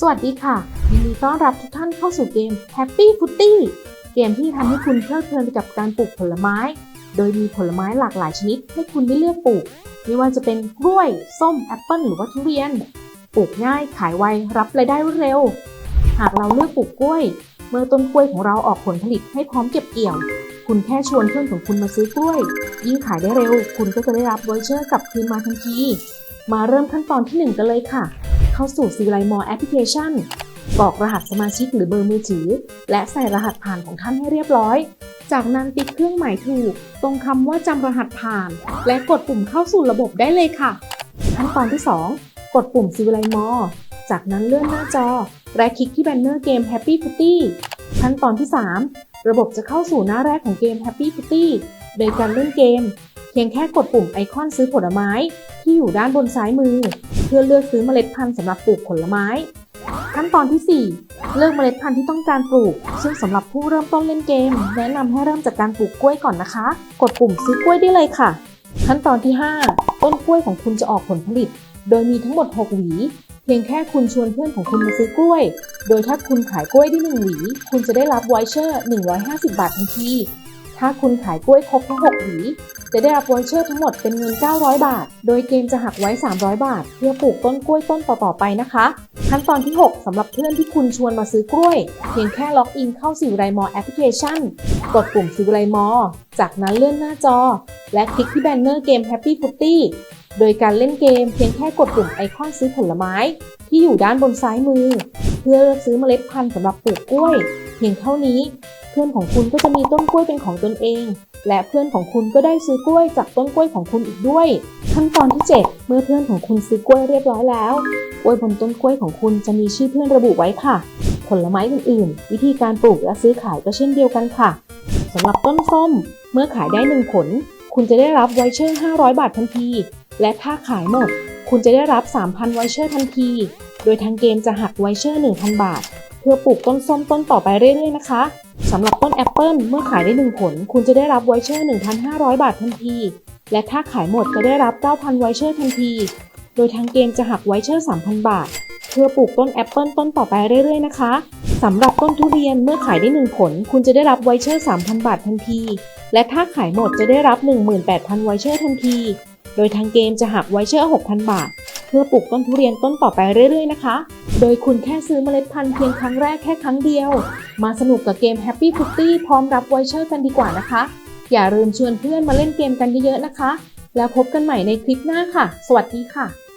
สวัสดีค่ะ ยินดีต้อนรับทุกท่านเข้าสู่เกม Happy Footy เกมที่ทำให้คุณเพลิดเพลินไปกับการปลูกผลไม้ โดยมีผลไม้หลากหลายชนิดให้คุณได้เลือกปลูก ไม่ว่าจะเป็นกล้วย ส้ม แอปเปิลหรือว่าทุเรียน ปลูกง่ายขายไวรับรายได้รวดเร็ว หากเราเลือกปลูกกล้วย เมื่อต้นกล้วยของเราออกผลผลิตให้พร้อมเก็บเกี่ยว คุณแค่ชวนเพื่อนของคุณมาซื้อกล้วย ยิ่งขายได้เร็ว คุณก็จะได้รับวอยเชอร์กลับคืนมาทันที มาเริ่มขั้นตอนที่หนึ่งกันเลยค่ะ เข้าสู่ซีไลมอแอปพลิเคชันกรอกรหัสสมาชิกหรือเบอร์มือถือ และใส่รหัสผ่านของท่านให้เรียบร้อย จากนั้นติดเครื่องหมายถูก ตรงคำว่าจำรหัสผ่าน และกดปุ่มเข้าสู่ระบบได้เลยค่ะ ขั้นตอนที่ 2 กดปุ่มซีไลมอจากนั้นเลื่อนหน้าจอ และคลิกที่แบนเนอร์เกม Happy Footy ขั้นตอนที่ 3 ระบบจะเข้าสู่หน้าแรกของเกม Happy Footy โดยการเล่นเกม เพียงแค่กดปุ่มไอคอนซื้อผลไม้ที่อยู่ด้านบนซ้ายมือ เพื่อเลือกซื้อเมล็ดพันธุ์สำหรับปลูกผลไม้ ขั้นตอนที่ 4 เลือกเมล็ดพันธุ์ที่ต้องการปลูก ซึ่งสำหรับผู้เริ่มต้นเล่นเกม แนะนำให้เริ่มจากการปลูกกล้วยก่อนนะคะ กดปุ่มซื้อกล้วยได้เลยค่ะ ขั้นตอนที่ 5 ต้นกล้วยของคุณจะออกผลผลิต โดยมีทั้งหมด 6 หวีเพียงแค่คุณชวนเพื่อนของคุณมาซื้อกล้วย โดยถ้าคุณขายกล้วยได้1หวี คุณจะได้รับไวเชอร์ 150 บาททันที ถ้าคุณขายกล้วยครบทั้ง6หวีจะได้รับวอเชอร์ทั้งหมดเป็นเงิน 900 บาท โดยเกมจะหักไว้ 300 บาท เพื่อปลูกต้นกล้วยต้นต่อๆไปนะคะ ขั้นตอนที่ 6สำหรับเพื่อนที่คุณชวนมาซื้อกล้วย เพียงแค่ล็อกอินเข้าสิวไรมอแอปพลิเคชัน กดปุ่มสิวไรมอ จากนั้นเลื่อนหน้าจอ และคลิกที่แบนเนอร์เกม Happy Footy โดยการเล่นเกมเพียงแค่กดปุ่มไอคอนซื้อผลไม้ ที่อยู่ด้านบนซ้ายมือ เพื่อเลือกซื้อเมล็ดพันธุ์สำหรับปลูกกล้วย เพียงเท่านี้ พื่อนของคุณก็จะมีต้นกล้วยเป็นของตนเอง และเพื่อนของคุณก็ได้ซื้อกล้วยจากต้นกล้วยของคุณอีกด้วย ขั้นตอนที่ 7 เมื่อเพื่อนของคุณซื้อกล้วยเรียบร้อยแล้วกล้วยบนต้นกล้วยของคุณจะมีชื่อเพื่อนระบุไว้ค่ะ ผลไม้อื่นๆ วิธีการปลูกและซื้อขายก็เช่นเดียวกันค่ะสำหรับต้นส้ม เมื่อขายได้หนึ่งผล คุณจะได้รับไวเชอร์ 500 บาททันที และถ้าขายหมด คุณจะได้รับ 3,000 ไวเชอร์ทันที โดยทางเกมจะหักไวเชอร์ 1,000 บาท เพื่อปลูกต้นส้มต้นต่อไปเรื่อยๆนะคะ สำหรับต้นแอปเปิลเมื่อขายได้ 1 ผล คุณจะได้รับไวเชอร์ 1,500 บาททันที และถ้าขายหมดจะได้รับ 9,000 ไวเชอร์ทันที โดยทางเกมจะหักไวเชอร์ 3,000 บาท เพื่อปลูกต้นแอปเปิลต้นต่อไปเรื่อยๆนะคะสำหรับต้นทุเรียนเมื่อขายได้ 1 ผล คุณจะได้รับไวเชอร์ 3,000 บาททันที และถ้าขายหมดจะได้รับ 18,000 ไวเชอร์ทันที โดยทางเกมจะหักไวเชอร์ 6,000 บาท เพื่อปลูกต้นทุเรียนต้นต่อไปเรื่อยๆนะคะ โดยคุณแค่ซื้อเมล็ดพันธุ์เพียงครั้งแรกแค่ครั้งเดียว มาสนุกกับเกม Happy Footy พร้อมรับไวเชอร์กันดีกว่านะคะ อย่าลืมชวนเพื่อนมาเล่นเกมกันเยอะๆนะคะ แล้วพบกันใหม่ในคลิปหน้าค่ะ สวัสดีค่ะ